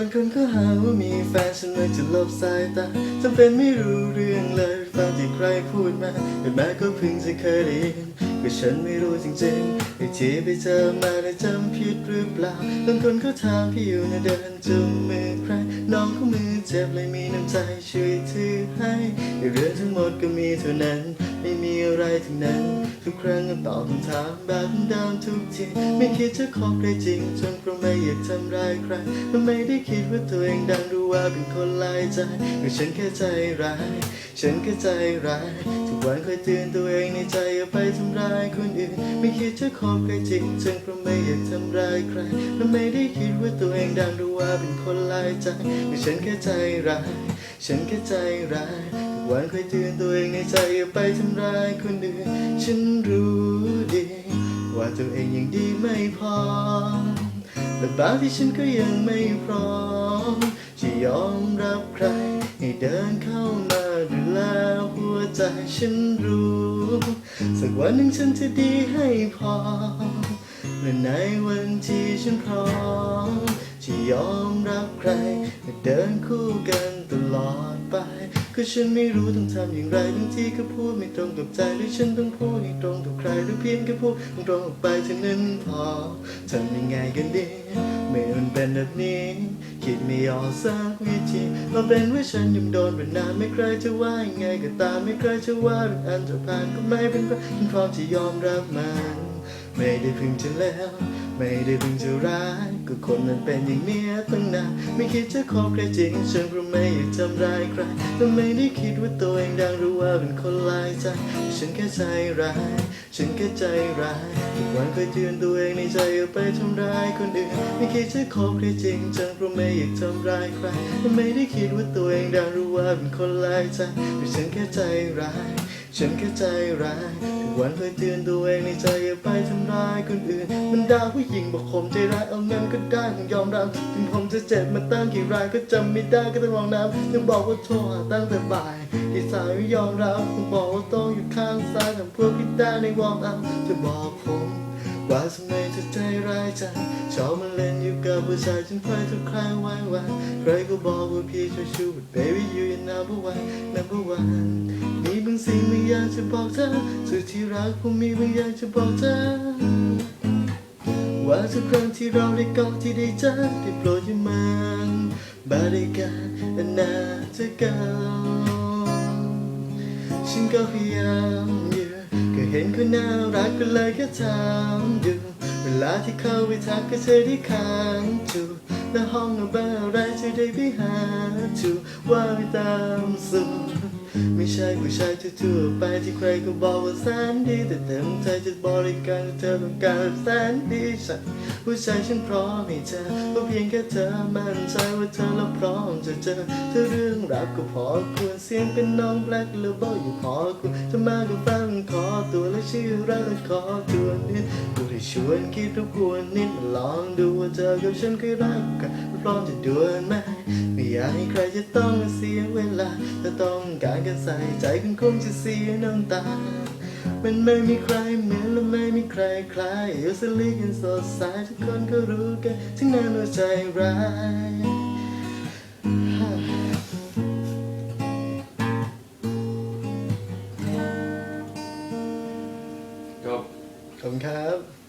างคนก็หาว่ามีแฟนฉันเลยจะลบสายตาจำเป็นไม่รู้เรื่องเลยฟังที่ใครพูดมาแต่แม้ก็เพิ่งจะเคยได้ยิน ก็ฉันไม่รู้จริงๆไอ้ที่ไปเจอมาได้จำผิดหรือเปล่าบางคนก็ถามพี่อยู่ในะเดินจุมมือใคร น้องเขามือเจ็บเลยมีน้ำใจช่วยถือให้เรื่องทั้งหมดก็มีเท่านั้น ไม่มีอะไรทั้งนั้น ทุกครั้งก็ตอบคำถามแบบเดิมทุกทีไม่คิดจะคบใครจริงจนเพราะไม่อยากทำร้ายใครและไม่ได้คิดว่าตัวเองดังรู้ว่าเป็นคนลายใจก็ฉันแค่ใจร้าย ฉันแค่ใจร้าย ทุกวันคอยเตือนตัวเองในใจอย่าไปทำร้ายคนอื่น ไม่คิดจะคบใครจริงจังเพราะไม่อยากทำร้ายใครและไม่ได้คิดว่าตัวเองดังหรู้ว่าเป็นคนลายใจก็ฉันแค่ใจร้ายฉันแค่ใจร้ายทุกวันคอยเตือนตัวเองในใจอย่าไปทำร้ายคนอื่น ฉันรู้ดี ว่าตัวเองยังดีไม่พอและบางที่ฉันก็ยังไม่พร้อมจะยอมรับใครให้เดินเข้ามาดูแลหัว ใจฉันรู้ สักวันหนึ่งฉันจะดีให้พอและในวันที่ฉันพร้อมจะยอมรับใครและเดินคู่กันตลอดไป ก็ฉันไม่รู้ต้องทำอย่างไรบางทีก็พูดไม่ตรงกับใจหรือฉันต้องพูดให้ตรงกับใครหรือเพียงแค่พูดตรงออกไปเท่านั้นพอทำยังไงกันดีเมื่อมันเป็นแบบนี้ คิดไม่ออกสักวิธีมาเป็นว่าฉันยังโดนเป็นนานไม่ใครจะว่ายังไงก็ตามไม่ใครจะว่าเรื่องอันจะผ่านก็ไม่เป็นไรฉันพร้อมจะยอมรับมันไม่ได้พึ่งจะแล้ว ไม่ได้พึ่งจะร้ายก็คนมันเป็นอย่างเนี้ยตั้งนานไม่คิดจะคบใครจริงฉันเพราะไม่อยากทำร้ายใครและไม่ได้คิดว่าตัว ดังรู้ว่าเป็นคนลายใจ ฉันแค่ใจร้าย ฉันแค่ใจร้ายทุกวันเคยเตือนตัวเองในใจอย่าไปทำร้ายคนอื่น ไม่คิดจะคบใครจริงจังเพราะไม่อยากทำร้ายใครและไม่ได้คิดว่าตัวเองดังรู้ว่าเป็นคนลายใจแต่ฉันแค่ใจร้าย ฉันแค่ใจร้าย วันเคยเตือนตัวเองในใจอย่าไปทำร้ายคนอื่น มันด่าผู้หญิงบอกผมใจร้ายเอาเงินก็ได้ผมยอมรับถึงผมจะเจ็บมาตั้งกี่รายก็จำไม่ได้ก็ต้องลองน้ำยังบอกว่าโทรหาตั้งแต่บ่ายที่สายไม่ยอมรับผมบอกว่าต้องอยู่ข้างซ้ายกับพวกพี่ตาในวอร์มอัพจะบอกผมว่าทำไมเธอใจร้ายจังชอบมาเล่นอยู่กับผู้ชายจนใครทุกใครไว้วันใครก็บอกว่าพี่ช่วยชู but baby you are number one number one างสิ่งบอย่างจะบอกเธอสุดที่รักผมมีบางอย่างจะบอกเธอ ว่าทุกครั้งที่เราได้กอดที่ได้เจอได้โปรดอย่ามันบริการอนาเธอเกันฉันก็พยายามอยู่ก็เห็นคนน่ารักก็เลยแค่ถามดูเวลาที่เข้าไปทักก็เธอได้ค้างจูแล้วห้องอะไรจะได้ไปหาจูว่าไปตามสูตร ไม่ใช่ผู้ชายทั่วๆไปที่ใครก็บอกว่าแสนดี แต่เต็มใจจะบริการเธอต้องการแบบแสนดีฉันผู้ชายฉันพร้อมให้เธอเพราะเพียงแค่เธอมั่นใจว่าเธอแล้วพร้อมจะเจอถ้าเรื่องรักก็พอควรเสียงเป็นน้องแบล็คหรือบอกอยู่พอควรจะมากับฟังขอตัวและชื่อรักและขอตัวนิดกูได้ชวนคิดทุกควรนิดมาลองดูว่าเธอกับฉันเคยรักกัน พร้อมจะด่วนไหมไม่อยากให้ใครจะต้องเสียเวลาถ้าต้องการกันใส่ใจคุณคงจะเสียน้ำตา มันไม่มีใครเหมือนและไม่มีใครคล้ายเอยู่สลีกันสดใสทุกคนก็รู้กันถึงนั้นว่าใจร้ายก็ขอบคุณครับ